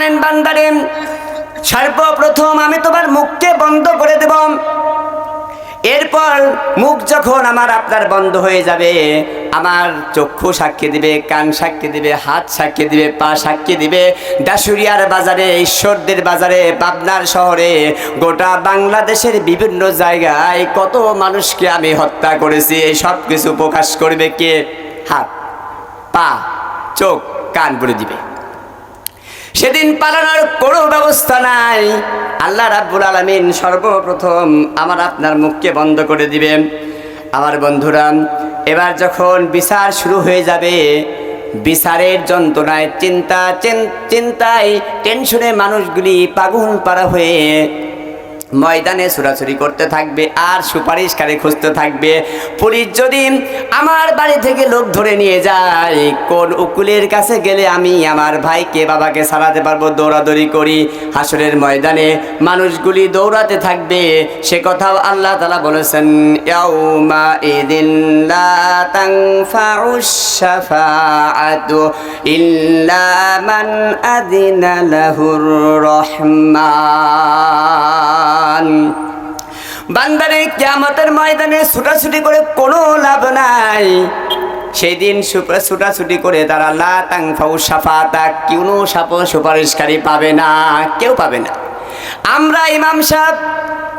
বলেন বান্দারে, সর্বপ্রথম আমি তোমার মুখকে বন্ধ করে দেব। এরপর মুখ যখন আমার আপনার বন্ধ হয়ে যাবে, আমার চক্ষু সাক্ষী দিবে, কান সাক্ষী দিবে, হাত সাক্ষী দিবে, পা সাক্ষী দিবে। দাসুরিয়ার বাজারে, ঈশ্বরদের বাজারে, পাবনার শহরে, গোটা বাংলাদেশের বিভিন্ন জায়গায় কত মানুষকে আমি হত্যা করেছি। এই সব কিছু প্রকাশ করবে কে? হাত, পা, চোখ, কান বলে দিবে। সেদিন পালানোর কোনো ব্যবস্থা নাই। আল্লাহ রাব্বুল আলমিন সর্বপ্রথম আমার আপনার মুখকে বন্ধ করে দিবেন আমার বন্ধুরা, এবার যখন বিচার শুরু হয়ে যাবে, বিচারের যন্ত্রণায় চিন্তা চিন্তায় টেনশনে মানুষগুলি পাগুন পাড়া হয়ে ময়দানে ছুরাছুরি করতে থাকবে আর সুপারিশকারী খুঁজতে থাকবে। পুলিশ যদি আমার বাড়ি থেকে লোক ধরে নিয়ে যায়, কোন উকুলের কাছে গেলে আমি আমার ভাইকে, বাবাকে সারাতে পারব, দৌড়াদৌড়ি করি। হাসরের ময়দানে মানুষগুলি দৌড়াতে থাকবে। সে কথাও আল্লাহ তালা বলেছেন ইল্লা লাহুর বান্দারে কিয়ামতের ময়দানে ছুটাছুটি করে কোনো লাভ নাই। সেই দিন ছুটাছুটি করে তারা লা তাংফাউ সাফাতা কোনো সাপ সুপারিশকারী পাবে না, কেউ পাবে না। আমরা ইমাম সাহেব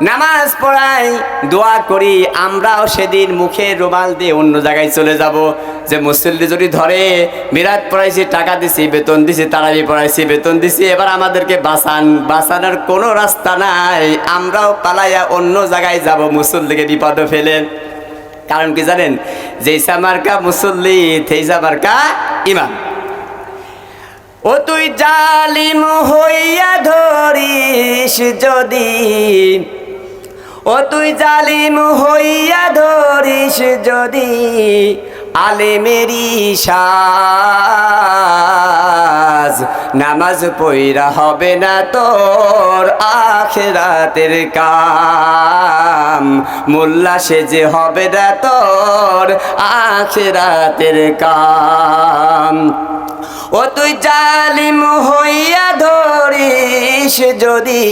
নামাজ পড়াই, দোয়া করি, আমরাও সেদিন মুখে রুমাল দিয়ে অন্য জায়গায় চলে যাব। যে মুসল্লি যদি ধরে বিরাট পড়াইছি, টাকা দিছি, বেতন দিছি, তারাবি পড়াইছি, বেতন দিছি, এবার আমাদেরকে বাঁচান। বাঁচানোর কোনো রাস্তা নাই। আমরাও পালাইয়া অন্য জায়গায় যাব, মুসল্লিকে বিপদে ফেলেন কারণ কি জানেন? যেইসা মার্কা মুসল্লি তেইসা মার্কা ইমাম। ও তুই জালিম হইয়া ধরিস যদি ও তুই জালিম হইয়া ধরিস যদি আলেমেরি সাজ। নামাজ পইরা হবে না তোর আখেরাতের কাম। মোল্লা সেজে হবে না তোর আখেরাতের কাম। ও তুই জালিম হইয়া ধরিস যদি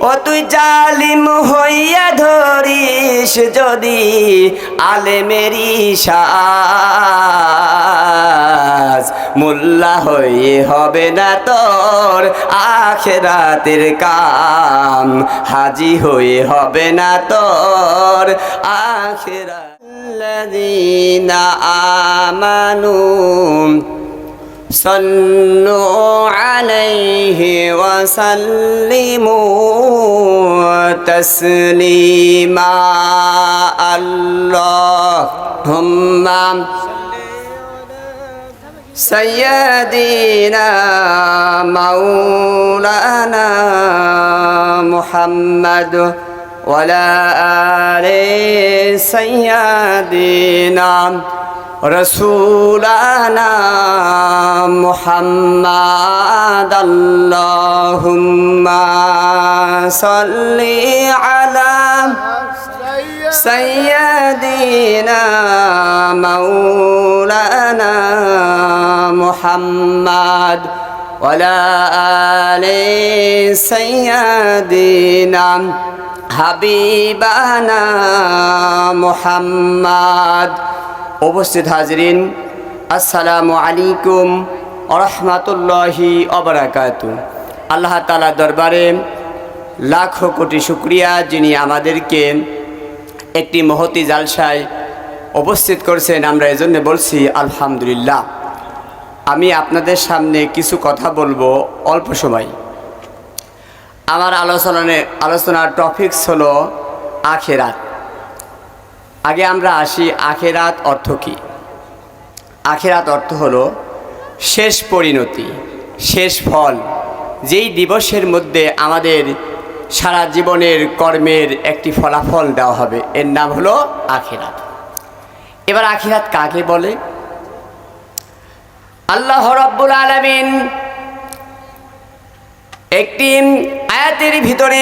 ও তুই জালিম হইয়া ধরিস যদি আলেমেরি সাজ মোল্লা হয়ে হবে না তোর আখেরাতের কাম হাজি হয়ে হবে না তোর আখেরা الذين آمنوا صلوا عليه وسلموا تسليما. اللهم سيدنا مولانا محمد ولا آل سيدنا রসুলানা মোহাম্মদ আল্লাহুম্মা সাল্লি আলা সাইয়্যিদিনা মাওলানা মোহাম্মদ ওয়ালা আলি সাইয়্যিদিনা হাবিবানা মোহাম্মদ উপস্থিত হাজরিন, আসসালামু আলাইকুম আরহামাতুল্লাহি অবরাকাত আল্লাহ তালা দরবারে লাখো কোটি শুক্রিয়া যিনি আমাদেরকে একটি মহতি জালসায় উপস্থিত করছেন। আমরা এজন্য বলছি, আলহামদুলিল্লাহ। আমি আপনাদের সামনে কিছু কথা বলব অল্প সময়। আমার আলোচনায় আলোচনার টপিকস হলো আখেরাত। আগে আমরা আসি আখেরাত অর্থ কী? আখেরাত অর্থ হলো শেষ পরিণতি, শেষ ফল, যেই দিবসের মধ্যে আমাদের সারা জীবনের কর্মের একটি ফলাফল দেওয়া হবে। এর নাম হলো আখেরাত। এবার আখিরাত কাকে বলে? আল্লাহ রব্বুল আলমিন একটি আয়াতের ভিতরে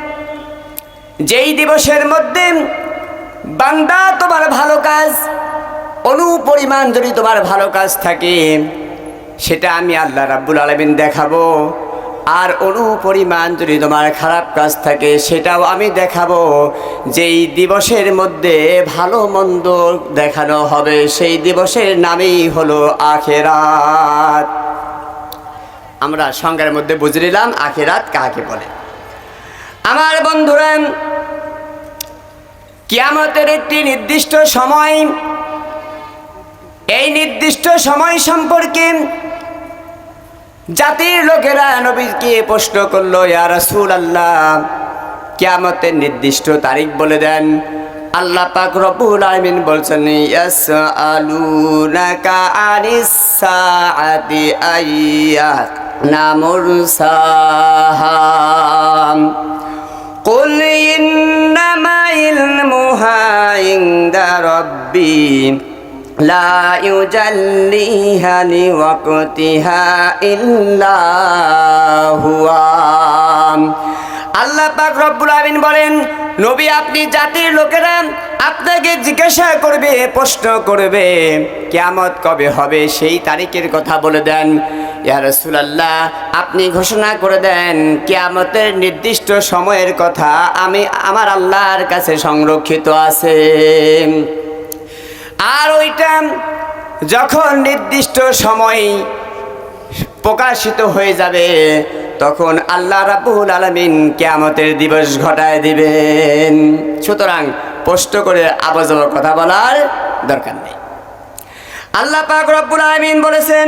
যেই দিবসের মধ্যে বান্দা তোমার ভালো কাজ, অনুপরিমাণ যদি তোমার ভালো কাজ থাকে, সেটা আমি আল্লাহ রাব্বুল আলমিন দেখাবো। আর অনুপরিমাণ যদি তোমার খারাপ কাজ থাকে, সেটাও আমি দেখাবো। যেই দিবসের মধ্যে ভালো মন্দ দেখানো হবে, সেই দিবসের নামেই হলো আখেরাত। আমরা সংজ্ঞার মধ্যে বুঝে নিলাম, আখেরাত কাকে বলে? আমার বন্ধুরা, কিয়ামতের একটি নির্দিষ্ট সময়, এই নির্দিষ্ট সময় সম্পর্কে জাতির লোকেরা নবীকে প্রশ্ন করল, ইয়া রাসূল আল্লাহ কিয়ামতের নির্দিষ্ট তারিখ বলে দেন। আল্লাহ পাক রব্বুল আলামিন বলছেন ইয়াস ইয়াসআলুনাকা আনিস সাআতি আইয়ানা মুরসাহাম قل إنما علمها عند ربي لا يجليها لوقتها إلا هو আল্লাহ পাক রব্বুল আমিন বলেন নবী আপনি জাতির লোকেরা আপনাকে জিজ্ঞাসা করবে প্রশ্ন করবে কিয়ামত কবে হবে সেই তারিখের কথা বলে দেন আপনি ঘোষণা করে দেন, কিয়ামতের নির্দিষ্ট সময়ের কথা আমি, আমার আল্লাহর কাছে সংরক্ষিত আছে। আর ওইটা যখন নির্দিষ্ট সময় প্রকাশিত হয়ে যাবে, তখন আল্লাহ রাবুল আলমিন কেয়ামতের দিবস ঘটায় দিবেন। সুতরাং স্পষ্ট করে আবজব কথা বলার দরকার নেই। আল্লাহ পাক রব্বুল আলমিন বলেছেন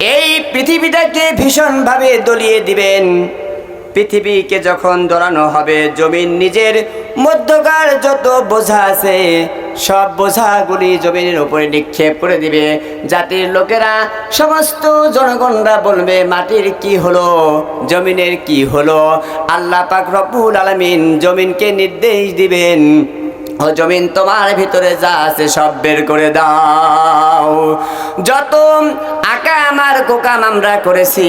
এই পৃথিবীটাকে ভীষণভাবে দলিয়ে দিবেন। পৃথিবীকে যখন দোলানো হবে, জমিন নিজের মধ্যকার যত বোঝা আছে, সব বোঝাগুলি জমিনের উপরে নিক্ষেপ করে দিবে। জাতির লোকেরা, সমস্ত জনগণরা বলবে, মাটির কি হলো? জমিনের কি হলো? আল্লাহ পাক রব্বুল আলমিন জমিনকে নির্দেশ দিবেন, ও জমিন, তোমার ভিতরে যা আছে সব বের করে দাও। যত আমার কোকাম আমরা করেছি।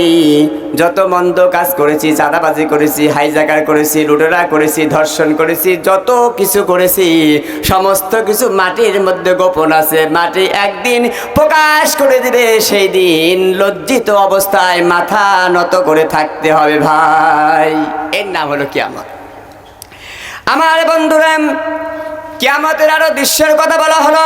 যত মন্দ কাজ করেছি, চাঁদাবাজি করেছি, হাইজাকার করেছি, লুটেরা করেছি, ধর্ষণ করেছি, যত কিছু করেছি, সমস্ত কিছু মাটির মধ্যে গোপন আছে। মাটি একদিন প্রকাশ করে দিবে, সেই দিন লজ্জিত অবস্থায় মাথা নত করে থাকতে হবে ভাই। এর নাম হলো কি আমার আমার বন্ধুরা কিয়ামতের আরও দৃশ্যের কথা বলা হলো।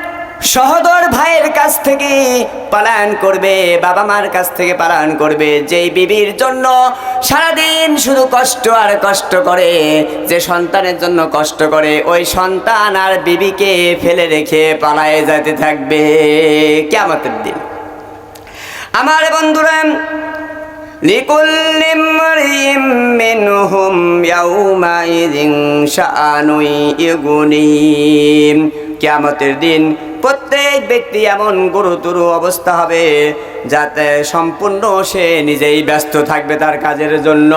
সহদর ভাইয়ের কাছ থেকে পালায়ন করবে বাবা মার কাছ থেকে পালায়ন করবে যেই বিবির জন্য সারাদিন শুধু কষ্ট আর কষ্ট করে যে সন্তানের জন্য কষ্ট করে ওই সন্তান আর বিবিকে ফেলে রেখে পালায়ে যেতে থাকবে কেমতের দিন আমার বন্ধুরা لكل امرئ منهم يومئذ شأن يغنيه কিয়ামতের দিন প্রত্যেক ব্যক্তি এমন গুরুতর অবস্থা হবে যাতে সম্পূর্ণ সে নিজেই ব্যস্ত থাকবে তার কাজের জন্য।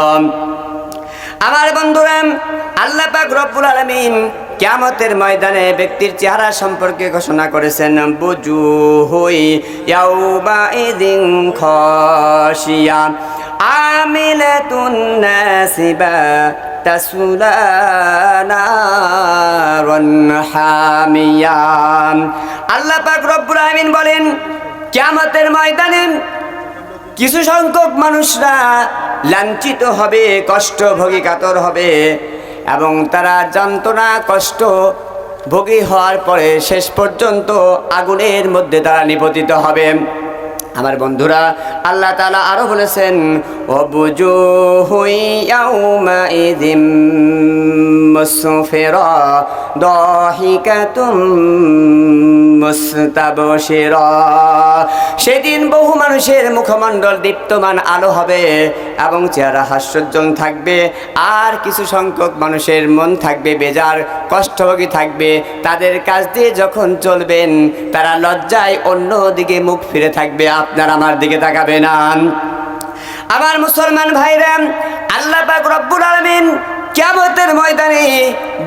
আমার বন্ধুরা, আল্লাহ পাক রব্বুল আলামিন কিয়ামতের ময়দানে ব্যক্তির চেহারা সম্পর্কে ঘোষণা করেছেন বুজু হই ইয়াউমা ইদিন খসিয়া আমিলাতুন নাসিবা। হামিয়া আল্লাহ পাক রব্বুল বলেন, কেয়ামতের ময়দানে কিছু সংখ্যক মানুষরা লাঞ্ছিত হবে কষ্ট ভোগী কাতর হবে এবং তারা যন্ত্রণা, কষ্ট ভোগী হওয়ার পরে শেষ পর্যন্ত আগুনের মধ্যে তারা নিপতিত হবে। আমার বন্ধুরা, আল্লাহ তালা আরও বলেছেন সেদিন বহু মানুষের মুখমণ্ডল দীপ্তমান আলো হবে এবং চেহারা হাস্যোজ্জ্বল থাকবে, আর কিছু সংখ্যক মানুষের মন থাকবে বেজার, কষ্টভোগী থাকবে। তাদের কাজ দিয়ে যখন চলবেন, তারা লজ্জায় অন্য দিকে মুখ ফিরে থাকবে। আপনার আমার দিকে তাকাবে না আমার মুসলমান ভাইরা, আল্লাহ পাক রব্বুল আলামিন কিয়ামতের ময়দানে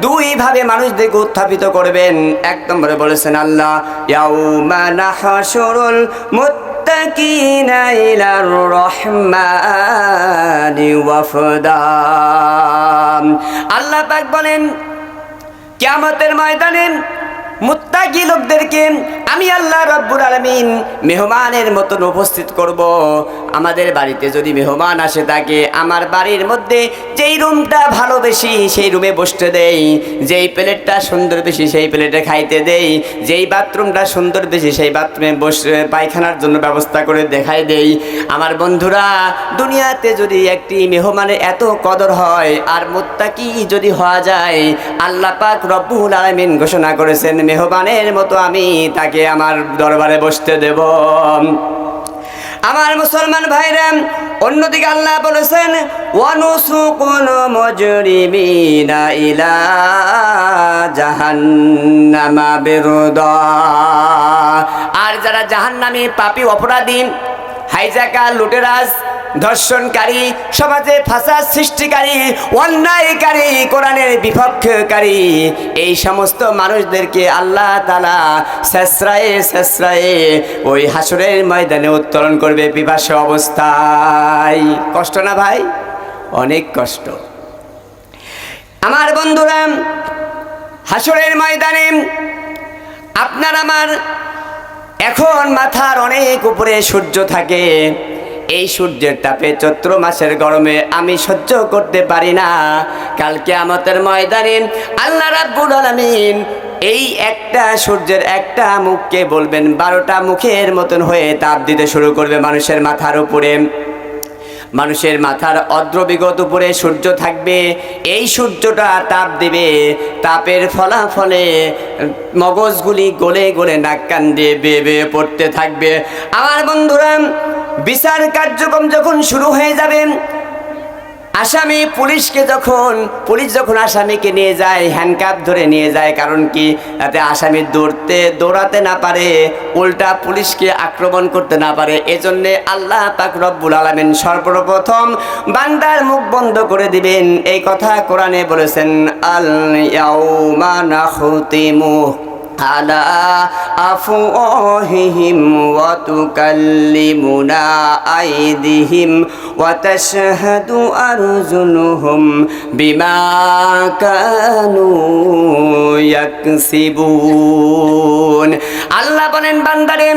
দুই ভাবে মানুষদেরকে উত্থাপিত করবেন। এক নম্বরে বলেছেন আল্লাহ, ইয়াউমা নাহশুরুল মুত্তাকিনা ইলার রহমানি ওয়াফদা। আল্লাহ পাক বলেন, কিয়ামতের ময়দানে মুত্তাকি লোকদেরকে আমি আল্লাহ রব্বুল আলমিন মেহমানের মতন উপস্থিত করব। আমাদের বাড়িতে যদি মেহমান আসে তাকে আমার বাড়ির মধ্যে যেই রুমটা ভালোবেসি সেই রুমে বসতে দেই, যেই প্লেটটা সুন্দর বেশি সেই প্লেটে খাইতে দেই, যেই বাথরুমটা সুন্দর বেশি সেই বাথরুমে বসে পায়খানার জন্য ব্যবস্থা করে দেখাই দেই। আমার বন্ধুরা, দুনিয়াতে যদি একটি মেহমানের এত কদর হয় আর মুত্তাকি যদি হওয়া যায়, আল্লাহ পাক রব্বুল আলমিন ঘোষণা করেছেন মেহমানের মতো আমি তাকে আমার দরবারে বসতে দেব। আমার মুসলমান ভাইরা, অন্যদিকে আল্লাহ বলেছেন ওয়ানুসুকুল মুজরিমিনা ইলা জাহান্নামা বিরুদা। আর যারা জাহান্নামী পাপী অপরাধী হাইজাকার লুটেরাজ, ধর্ষণকারী, সমাজে ফাঁসার সৃষ্টিকারী, অন্যায়কারী, কোরআনের বিপক্ষকারী, এই সমস্ত মানুষদেরকে আল্লাহ তালা শেষরায়ে শেষরায়ে ওই হাসরের ময়দানে উত্তোলন করবে পিপাসা অবস্থায়। কষ্ট না ভাই? অনেক কষ্ট। আমার বন্ধুরা হাসরের ময়দানে আপনার আমার এখন মাথার অনেক উপরে সূর্য থাকে। এই সূর্যের তাপে চৈত্র মাসের গরমে আমি সহ্য করতে পারি না। কালকে আমাদের ময়দানে আল্লাহ রাব্বুল আলামিন এই একটা সূর্যের একটা মুখকে বলবেন, বারোটা মুখের মতন হয়ে তাপ দিতে শুরু করবে মানুষের মাথার উপরে। মানুষের মাথার অদ্রবিগত উপরে সূর্য থাকবে। এই সূর্যটা তাপ দেবে। তাপের ফলাফলে মগজগুলি গলে গলে নাক কান দিয়ে বেয়ে বেয়ে পড়তে থাকবে। আমার বন্ধুরা, বিচার কার্যক্রম যখন শুরু হয়ে যাবে আসামি পুলিশকে যখন, পুলিশ যখন আসামিকে নিয়ে যায় হ্যান্ডকাপ ধরে নিয়ে যায়, কারণ কি যাতে আসামি দৌড়তে, দৌড়াতে না পারে, উল্টা পুলিশকে আক্রমণ করতে না পারে। এজন্যে আল্লাহ পাক রব্বুল আলমিন সর্বপ্রথম বান্দার মুখ বন্ধ করে দিবেন। এই কথা কোরআনে বলেছেন আল ইয়াউমা على أفواههم وتكلمنا أيديهم وتشهد أرجلهم بما كانوا يكسبون আল্লাহ বলেন বান্দারে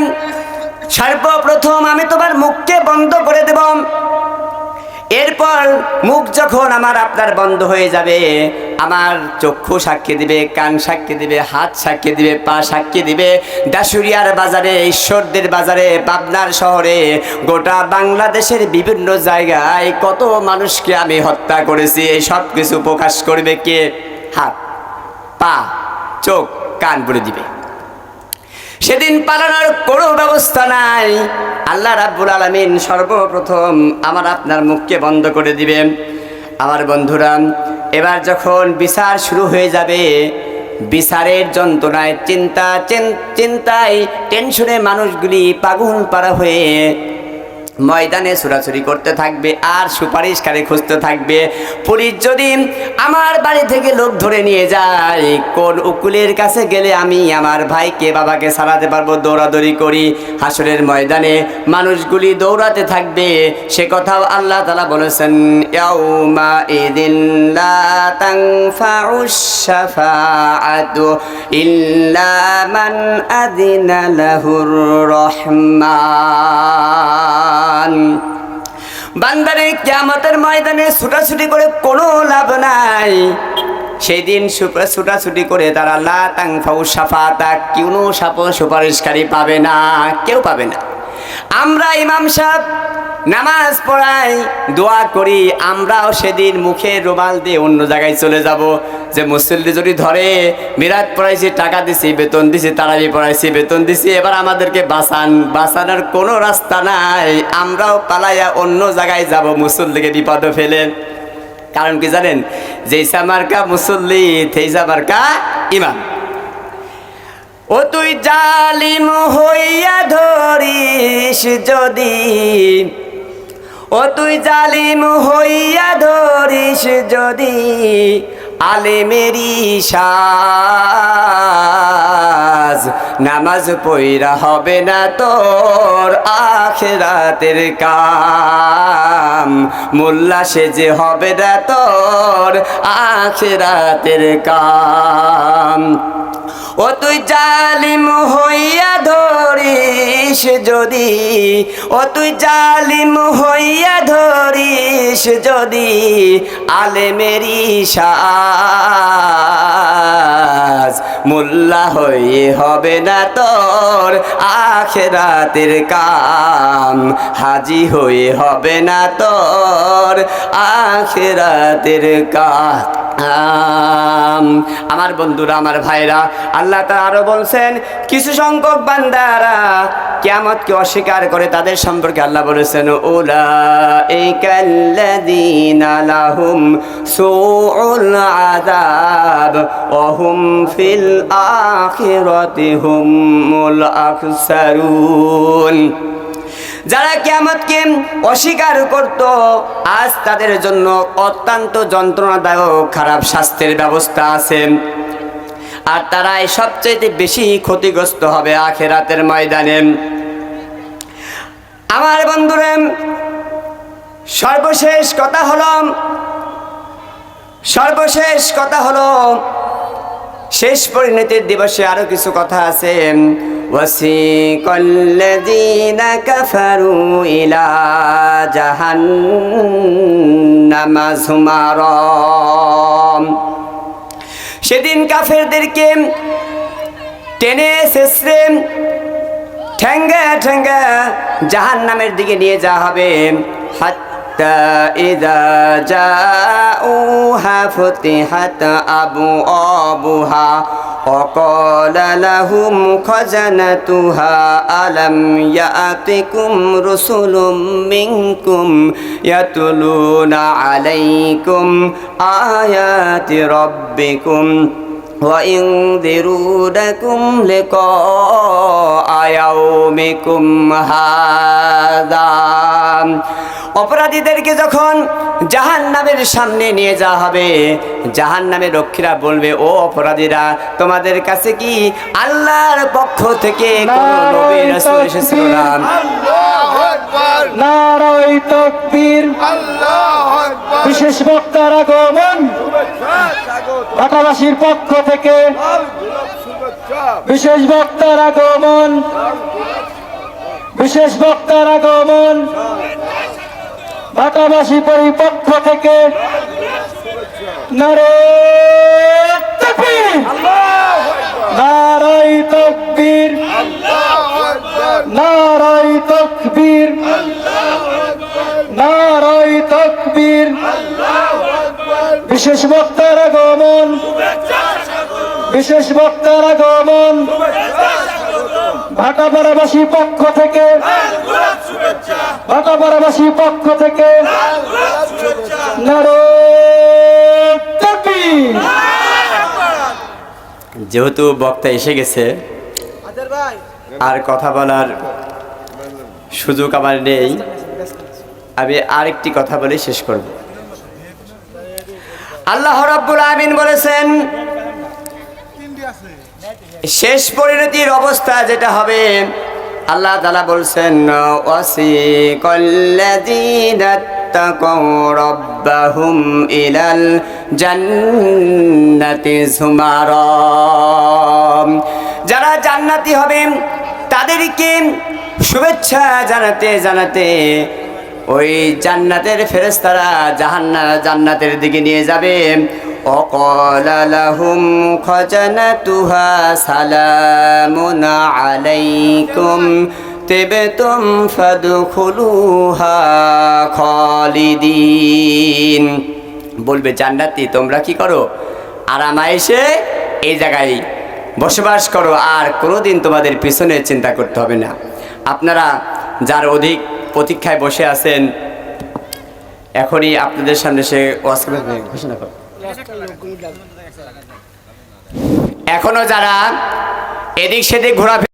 সর্বপ্রথম আমি তোমার মুখকে বন্ধ করে দেব এরপর মুখ যখন আমার আপনার বন্ধ হয়ে যাবে, আমার চক্ষু সাক্ষী দিবে, কান সাক্ষী দিবে, হাত সাক্ষী দিবে, পা সাক্ষী দিবে দাসুরিয়ার বাজারে, ঈশ্বরদের বাজারে, পাবনার শহরে, গোটা বাংলাদেশের বিভিন্ন জায়গায় কত মানুষকে আমি হত্যা করেছি, এই সব কিছু প্রকাশ করবে কে? হাত, পা, চোখ, কান বলে দিবে। সেদিন পালানোর কোনো ব্যবস্থা নাই। আল্লাহ রাব্বুল আলমিন সর্বপ্রথম আমার আপনার মুখকে বন্ধ করে দিবেন। আমার বন্ধুরা, এবার যখন বিচার শুরু হয়ে যাবে, বিচারের যন্ত্রণায় চিন্তা চিন্তায় টেনশনে মানুষগুলি পাগুন পাড়া হয়ে ময়দানে ছোড়াছুরি করতে থাকবে আর সুপারিশকারী খুঁজতে থাকবে। পুলিশ যদি আমার বাড়ি থেকে লোক ধরে নিয়ে যায়, কোন উকুলের কাছে গেলে আমি আমার ভাইকে, বাবাকে সারাতে পারব, দৌড়াদৌড়ি করি। হাসরের ময়দানে মানুষগুলি দৌড়াতে থাকবে। সে কথাও আল্লাহ তালা বলেছেন আযিনা লাহুর বান্দারে কিয়ামতের ময়দানে ছুটাছুটি করে কোনো লাভ নাই। সেই দিন ছুটাছুটি করে তারা লাং ফাউ সাফা তা কোনো সাপ সুপারিশকারী পাবে না, কেউ পাবে না। আমরা ইমাম সাহেব নামাজ পড়াই, দোয়া করি, আমরাও সেদিন মুখে রুমাল দিয়ে অন্য জায়গায় চলে যাব। যে মুসল্লি যদি ধরে বিরাট পড়াইছি, টাকা দিছি, বেতন দিছি, তারাবি পড়াইছি, বেতন দিছি, এবার আমাদেরকে বাঁচান। বাঁচানোর কোনো রাস্তা নাই। আমরাও পালাইয়া অন্য জায়গায় যাব, মুসল্লিকে বিপদ ফেলেন কারণ কি জানেন? যেইসা মার্কা মুসল্লি তেইসা মার্কা ইমাম। ও তুই জালিম হইয়া ধরিস যদি ও তুই জালিম হইয়া ধরিস যদি আলেমেরি সাজ নামাজ পইরা হবে না তোর আখেরাতের কাম। মোল্লা সেজে হবে না তোর আখেরাতের কাম। ও তুই জালিম হইয়া ধরিস যদি, ও তুই জালিম হইয়া ধরিস যদি আলেমেরি সাজ মোল্লা হয়ে হবে না তোর আখেরাতের কাম, হাজি হয়ে হবে না তোর আখেরাতের কাম। আমার বন্ধুরা, আমার ভাইরা, আল্লাহ তা আরও বলছেন, কিছু সংখ্যক বান্দারা কেমতকে অস্বীকার করে তাদের সম্পর্কে আল্লাহ বলেছেন ওলা যারা কিয়ামতকে অস্বীকার করত, আজ তাদের জন্য অত্যন্ত যন্ত্রণাদায়ক, খারাপ স্বাস্থ্যের ব্যবস্থা আছে। আর তারাই সবচেয়ে বেশি ক্ষতিগ্রস্ত হবে আখেরাতের ময়দানে। আমার বন্ধুরা, সর্বশেষ কথা হলো, সর্বশেষ কথা হলো শেষ পরিণতির দিবসে আরো কিছু কথা আছে وسيق الذين كفروا إلى جهنم زمرا সেদিন কাফেরদেরকে টেনে শেষরে ঠেঙ্গা ঠেঙ্গা জাহান নামের দিকে নিয়ে যাওয়া হবে হাত্তা إذا جاءوها فتحت أبوابها وقال لهم خزنتها ألم يأتكم رسل منكم يتلون عليكم آيات ربكم وينذرونكم لقاء يومكم هذا অপরাধীদেরকে যখন জাহান নামের সামনে নিয়ে যাওয়া হবে জাহান নামের রক্ষীরা বলবে ও অপরাধীরা তোমাদের কাছে কি আল্লাহর পক্ষ থেকে কোনো নবী রাসূল এসেছিল না? নারাই তকবীর। বিশেষ বক্তার আগমন। ঢাকাবাসীর পক্ষ থেকে বিশেষ বক্তার আগমন। বিশেষ বক্তার আগমন। ঢাকাবাসী পরিপক্ষ থেকে নারে নারাই তকবীর। নারাই তকবীর। নারাই তকবীর। বিশেষ বক্তার আগমন। বিশেষ বক্তার আগমন। ভাটাপাড়াবাসী পক্ষ থেকে ভাটাপাড়াবাসী পক্ষ থেকে যেহেতু বক্তা এসে গেছে, আর কথা বলার সুযোগ আমার নেই, আমি আরেকটি কথা বলে শেষ করব। আল্লাহ রাব্বুল আমিন বলেছেন, শেষ পরিণতির অবস্থা যেটা হবে আল্লাহ তালা বলছেন অসি কল্লাদিনাত্তাকুম ইলাল জান্নাতি সুমার। যারা জান্নাতি হবে, তাদেরকে শুভেচ্ছা জানাতে জানাতে ওই জান্নাতের ফেরেস্তারা জাহান্না জান্নাতের দিকে নিয়ে যাবে। وقال لهم خزنتها سلام عليكم طبتم فادخلوها خالدين বলবে জান্নাতি তোমরা কি করো আরামা এসে এই জায়গায় বসবাস করো আর কোনোদিন তোমাদের পিছনে চিন্তা করতে হবে না আপনারা যার অধিক প্রতীক্ষায় বসে আছেন এখনই আপনাদের সামনে সে ওয়াজ করবে ঘোষণা করো এখনও যারা এদিক সেদিক ঘোরাফেরা